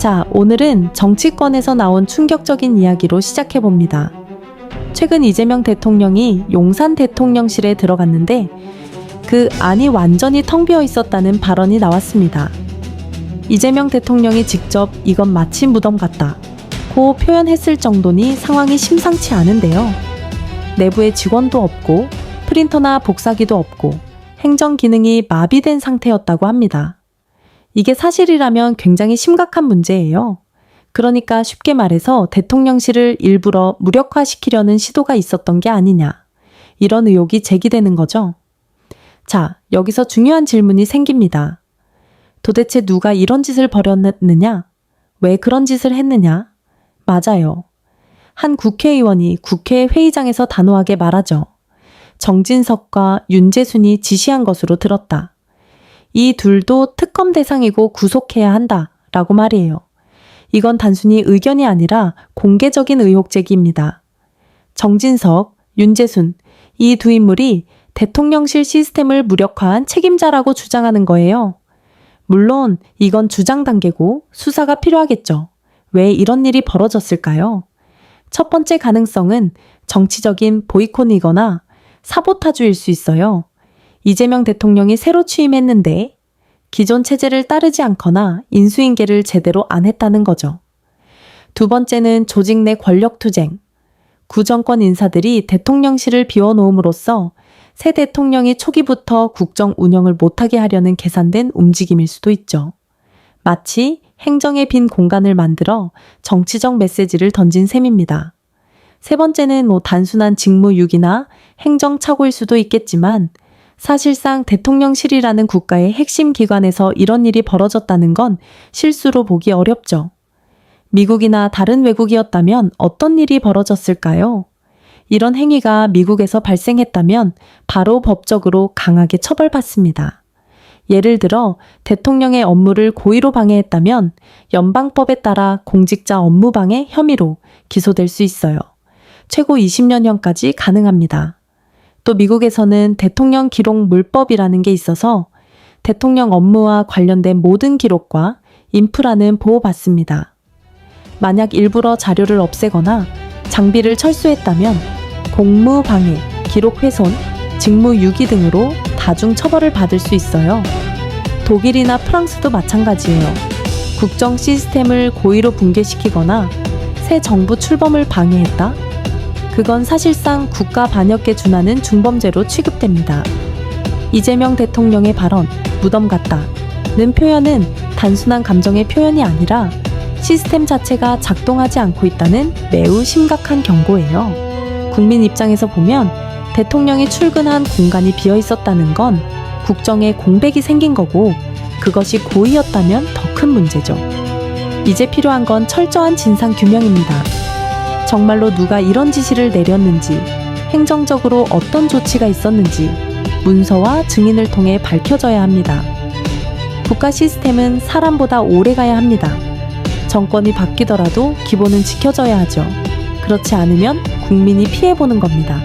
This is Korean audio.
자, 오늘은 정치권에서 나온 충격적인 이야기로 시작해 봅니다. 최근 이재명 대통령이 용산 대통령실에 들어갔는데 그 안이 완전히 텅 비어 있었다는 발언이 나왔습니다. 이재명 대통령이 직접 이건 마치 무덤 같다. 고 표현했을 정도니 상황이 심상치 않은데요. 내부에 직원도 없고 프린터나 복사기도 없고 행정 기능이 마비된 상태였다고 합니다. 이게 사실이라면 굉장히 심각한 문제예요. 그러니까 쉽게 말해서 대통령실을 일부러 무력화시키려는 시도가 있었던 게 아니냐. 이런 의혹이 제기되는 거죠. 자, 여기서 중요한 질문이 생깁니다. 도대체 누가 이런 짓을 벌였느냐? 왜 그런 짓을 했느냐? 맞아요. 한 국회의원이 국회 회의장에서 단호하게 말하죠. 정진석과 윤재순이 지시한 것으로 들었다. 이 둘도 특검 대상이고 구속해야 한다. 라고 말이에요. 이건 단순히 의견이 아니라 공개적인 의혹 제기입니다. 정진석, 윤재순, 이 두 인물이 대통령실 시스템을 무력화한 책임자라고 주장하는 거예요. 물론 이건 주장 단계고 수사가 필요하겠죠. 왜 이런 일이 벌어졌을까요? 첫 번째 가능성은 정치적인 보이콘이거나 사보타주일 수 있어요. 이재명 대통령이 새로 취임했는데 기존 체제를 따르지 않거나 인수인계를 제대로 안 했다는 거죠. 두 번째는 조직 내 권력 투쟁. 구정권 인사들이 대통령실을 비워놓음으로써 새 대통령이 초기부터 국정 운영을 못하게 하려는 계산된 움직임일 수도 있죠. 마치 행정의 빈 공간을 만들어 정치적 메시지를 던진 셈입니다. 세 번째는 뭐 단순한 직무유기나 행정착오일 수도 있겠지만 사실상 대통령실이라는 국가의 핵심 기관에서 이런 일이 벌어졌다는 건 실수로 보기 어렵죠. 미국이나 다른 외국이었다면 어떤 일이 벌어졌을까요? 이런 행위가 미국에서 발생했다면 바로 법적으로 강하게 처벌받습니다. 예를 들어 대통령의 업무를 고의로 방해했다면 연방법에 따라 공직자 업무방해 혐의로 기소될 수 있어요. 최고 20년형까지 가능합니다. 또 미국에서는 대통령 기록 물법이라는 게 있어서 대통령 업무와 관련된 모든 기록과 인프라는 보호받습니다. 만약 일부러 자료를 없애거나 장비를 철수했다면 공무 방해, 기록 훼손, 직무 유기 등으로 다중 처벌을 받을 수 있어요. 독일이나 프랑스도 마찬가지예요. 국정 시스템을 고의로 붕괴시키거나 새 정부 출범을 방해했다? 그건 사실상 국가 반역에 준하는 중범죄로 취급됩니다. 이재명 대통령의 발언, 무덤 같다 는 표현은 단순한 감정의 표현이 아니라 시스템 자체가 작동하지 않고 있다는 매우 심각한 경고예요. 국민 입장에서 보면 대통령이 출근한 공간이 비어 있었다는 건 국정에 공백이 생긴 거고 그것이 고의였다면 더 큰 문제죠. 이제 필요한 건 철저한 진상 규명입니다. 정말로 누가 이런 지시를 내렸는지, 행정적으로 어떤 조치가 있었는지 문서와 증인을 통해 밝혀져야 합니다. 국가 시스템은 사람보다 오래 가야 합니다. 정권이 바뀌더라도 기본은 지켜져야 하죠. 그렇지 않으면 국민이 피해보는 겁니다.